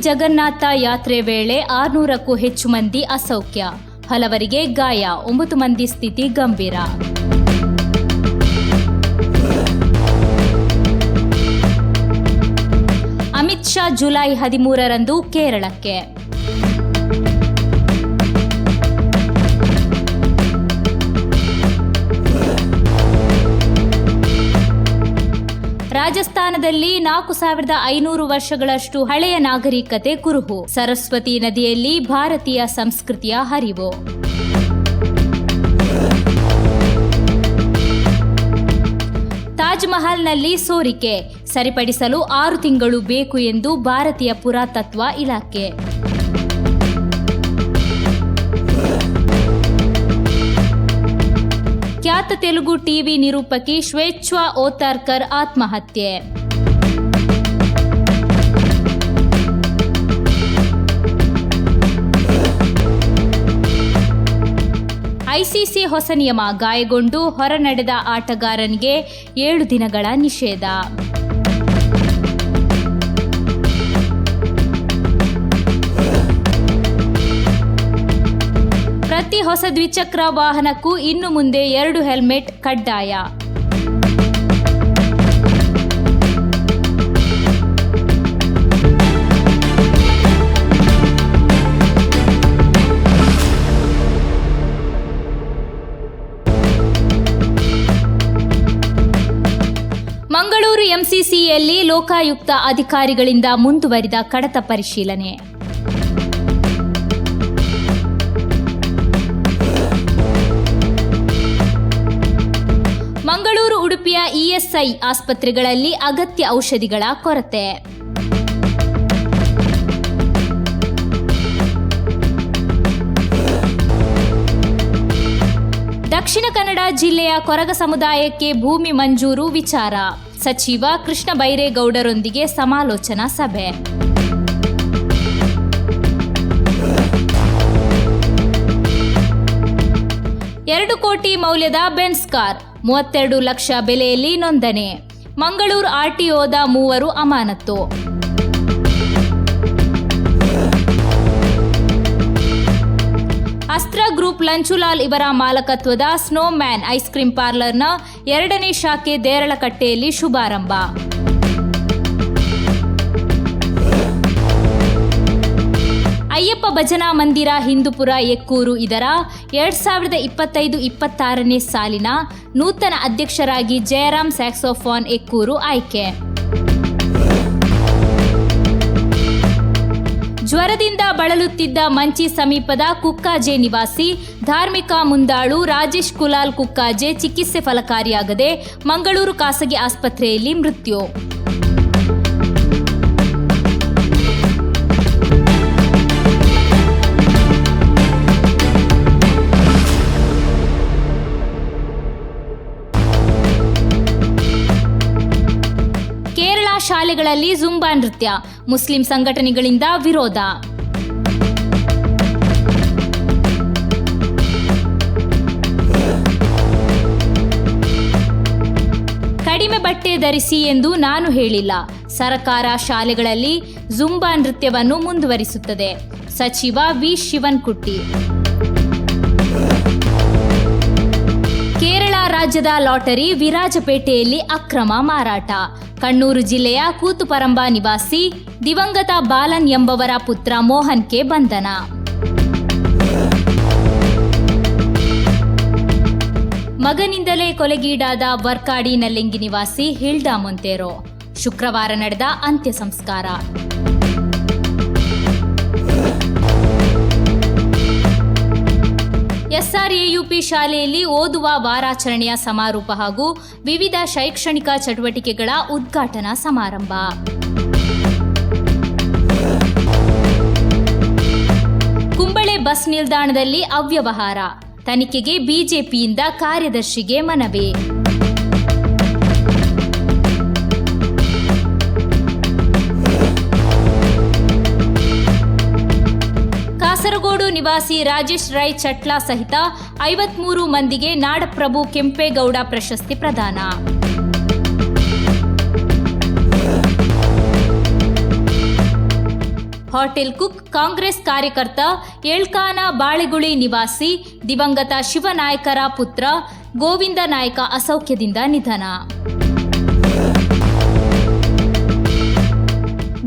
ಜಗನ್ನಾಥ ಯಾತ್ರೆ ವೇಳೆ ಆರುನೂರಕ್ಕೂ ಹೆಚ್ಚು ಮಂದಿ ಅಸೌಖ್ಯ. ಹಲವರಿಗೆ ಗಾಯ. ಒಂಬತ್ತು ಮಂದಿ ಸ್ಥಿತಿ ಗಂಭೀರ. ಅಮಿತ್ ಶಾ ಜುಲೈ ಹದಿಮೂರರಂದು ಕೇರಳಕ್ಕೆ. ರಾಜಸ್ಥಾನದಲ್ಲಿ ನಾಲ್ಕು ಸಾವಿರದ ಐನೂರು ವರ್ಷಗಳಷ್ಟು ಹಳೆಯ ನಾಗರಿಕತೆ ಕುರುಹು. ಸರಸ್ವತಿ ನದಿಯಲ್ಲಿ ಭಾರತೀಯ ಸಂಸ್ಕೃತಿಯ ಹರಿವು. ತಾಜ್ ಮಹಲ್ನಲ್ಲಿ ಸೋರಿಕೆ. ಸರಿಪಡಿಸಲು ಆರು ತಿಂಗಳು ಬೇಕು ಎಂದು ಭಾರತೀಯ ಪುರಾತತ್ವ ಇಲಾಖೆ. ಖ್ಯಾತ ತೆಲುಗು ಟಿವಿ ನಿರೂಪಕಿ ಶ್ವೇಚ್ಛಾ ಓತಾರ್ಕರ್ ಆತ್ಮಹತ್ಯೆ. ಐಸಿಸಿ ಹೊಸ ನಿಯಮ ಗಾಯಗೊಂಡು ಹೊರನಡೆದ ಆಟಗಾರನಿಗೆ ಏಳು ದಿನಗಳ ನಿಷೇಧ. ಪ್ರತಿ ಹೊಸ ದ್ವಿಚಕ್ರ ವಾಹನಕ್ಕೂ ಇನ್ನು ಮುಂದೆ ಎರಡು ಹೆಲ್ಮೆಟ್ ಕಡ್ಡಾಯ. ಮಂಗಳೂರು ಎಂಸಿಸಿಯಲ್ಲಿ ಲೋಕಾಯುಕ್ತ ಅಧಿಕಾರಿಗಳಿಂದ ಮುಂದುವರಿದ ಕಡತ ಪರಿಶೀಲನೆ. ಉಡುಪಿಯ ಇಎಸ್ಐ ಆಸ್ಪತ್ರೆಗಳಲ್ಲಿ ಅಗತ್ಯ ಔಷಧಿಗಳ ಕೊರತೆ. ದಕ್ಷಿಣ ಕನ್ನಡ ಜಿಲ್ಲೆಯ ಕೊರಗ ಸಮುದಾಯಕ್ಕೆ ಭೂಮಿ ಮಂಜೂರು ವಿಚಾರ. ಸಚಿವ ಕೃಷ್ಣ ಬೈರೇಗೌಡರೊಂದಿಗೆ ಸಮಾಲೋಚನಾ ಸಭೆ. ಎರಡು ಕೋಟಿ ಮೌಲ್ಯದ ಬೆನ್ಸ್ ಕಾರ್. ಮೂವತ್ತೆರಡು ಲಕ್ಷ ಬೆಲೆಯಲ್ಲಿ ನೋಂದಣಿ. ಮಂಗಳೂರು ಆರ್ಟಿಒದ ಮೂವರು ಅಮಾನತ್ತು. ಅಸ್ತ್ರ ಗ್ರೂಪ್ ಲಂಚುಲಾಲ್ ಇವರ ಮಾಲಕತ್ವದ ಸ್ನೋಮ್ಯಾನ್ ಐಸ್ ಕ್ರೀಂ ಪಾರ್ಲರ್ನ ಎರಡನೇ ಶಾಖೆ ದೇರಳಕಟ್ಟೆಯಲ್ಲಿ ಶುಭಾರಂಭ. ಭಜನಾ ಮಂದಿರ ಹಿಂದೂಪುರ ಎಕ್ಕೂರು ಇದರ ಎರಡ್ ಸಾವಿರದ ಇಪ್ಪತ್ತೈದು ಇಪ್ಪತ್ತಾರನೇ ಸಾಲಿನ ನೂತನ ಅಧ್ಯಕ್ಷರಾಗಿ ಜಯರಾಮ್ ಸ್ಯಾಕ್ಸೋಫಾನ್ ಎಕ್ಕೂರು ಆಯ್ಕೆ. ಜ್ವರದಿಂದ ಬಳಲುತ್ತಿದ್ದ ಮಂಚಿ ಸಮೀಪದ ಕುಕ್ಕಾಜೆ ನಿವಾಸಿ ಧಾರ್ಮಿಕ ಮುಂದಾಳು ರಾಜೇಶ್ ಕುಲಾಲ್ ಕುಕ್ಕಾಜೆ ಚಿಕಿತ್ಸೆ ಫಲಕಾರಿಯಾಗದೆ ಮಂಗಳೂರು ಖಾಸಗಿ ಆಸ್ಪತ್ರೆಯಲ್ಲಿ ಮೃತ್ಯು. ಶಾಲೆಗಳಲ್ಲಿ ಜುಂಬಾ ನೃತ್ಯ, ಮುಸ್ಲಿಂ ಸಂಘಟನೆಗಳಿಂದ ವಿರೋಧ. ಕಡಿಮೆ ಬಟ್ಟೆ ಧರಿಸಿ ಎಂದು ನಾನು ಹೇಳಿಲ್ಲ. ಸರಕಾರ ಶಾಲೆಗಳಲ್ಲಿ ಜುಂಬಾ ನೃತ್ಯವನ್ನು ಮುಂದುವರಿಸುತ್ತದೆ. ಸಚಿವ ವಿ. ಶಿವನ್ಕುಟ್ಟಿ. ರಾಜ್ಯದ ಲಾಟರಿ ವಿರಾಜಪೇಟೆಯಲ್ಲಿ ಅಕ್ರಮ ಮಾರಾಟ. ಕಣ್ಣೂರು ಜಿಲ್ಲೆಯ ಕೂತುಪರಂಬ ನಿವಾಸಿ ದಿವಂಗತ ಬಾಲನ್ ಎಂಬವರ ಪುತ್ರ ಮೋಹನ್ಗೆ ಬಂಧನ. ಮಗನಿಂದಲೇ ಕೊಲೆಗೀಡಾದ ವರ್ಕಾಡಿ ನಲ್ಲಿಂಗಿ ನಿವಾಸಿ ಹಿಲ್ಡಾ ಮೊಂತೇರೋ. ಶುಕ್ರವಾರ ನಡೆದ ಅಂತ್ಯ ಸಂಸ್ಕಾರ. ಎಸ್ಆರ್ಎಯುಪಿ ಶಾಲೆಯಲ್ಲಿ ಓದುವ ವಾರಾಚರಣೆಯ ಸಮಾರೋಪ ಹಾಗೂ ವಿವಿಧ ಶೈಕ್ಷಣಿಕ ಚಟುವಟಿಕೆಗಳ ಉದ್ಘಾಟನಾ ಸಮಾರಂಭ. ಕುಂಬಳೆ ಬಸ್ ನಿಲ್ದಾಣದಲ್ಲಿ ಅವ್ಯವಹಾರ. ತನಿಖೆಗೆ ಬಿಜೆಪಿಯಿಂದ ಕಾರ್ಯದರ್ಶಿಗೆ ಮನವಿ. ನಿವಾಸಿ ರಾಜೇಶ್ ರೈ ಚಟ್ಲಾ ಸಹಿತ ಐವತ್ಮೂರು ಮಂದಿಗೆ ನಾಡಪ್ರಭು ಕೆಂಪೇಗೌಡ ಪ್ರಶಸ್ತಿ ಪ್ರದಾನ. ಹೋಟೆಲ್ ಕುಕ್ ಕಾಂಗ್ರೆಸ್ ಕಾರ್ಯಕರ್ತ ಏಳ್ಕಾನ ಬಾಳೆಗುಳಿ ನಿವಾಸಿ ದಿವಂಗತ ಶಿವನಾಯಕರ ಪುತ್ರ ಗೋವಿಂದ ನಾಯಕ ಅಸೌಖ್ಯದಿಂದ ನಿಧನ.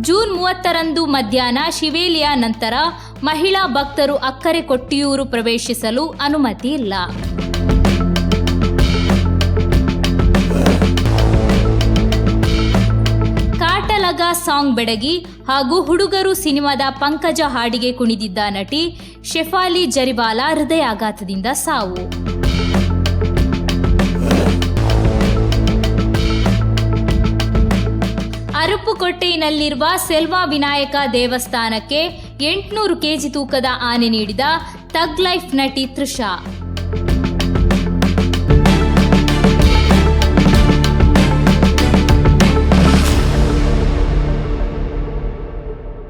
ಜೂನ್ ಮೂವತ್ತರಂದು ಮಧ್ಯಾಹ್ನ ಶಿವೇಲಿಯ ನಂತರ ಮಹಿಳಾ ಭಕ್ತರು ಅಕ್ಕರೆ ಕೊಟ್ಟಿಯೂರು ಪ್ರವೇಶಿಸಲು ಅನುಮತಿ ಇಲ್ಲ. ಕಾಟಲಗ ಸಾಂಗ್ ಬೆಡಗಿ ಹಾಗೂ ಹುಡುಗರು ಸಿನಿಮಾದ ಪಂಕಜ ಹಾಡಿಗೆ ಕುಣಿದಿದ್ದ ನಟಿ ಶೆಫಾಲಿ ಜರಿವಾಲಾ ಹೃದಯಾಘಾತದಿಂದ ಸಾವು. ಅರುಪುಕೊಟ್ಟೆಯಿನಲ್ಲಿರುವ ಸೆಲ್ವಾ ವಿನಾಯಕ ದೇವಸ್ಥಾನಕ್ಕೆ ಎಂಟುನೂರು ಕೆಜಿ ತೂಕದ ಆನೆ ನೀಡಿದ ತಗ್ ಲೈಫ್ ನಟಿ ತೃಷಾ.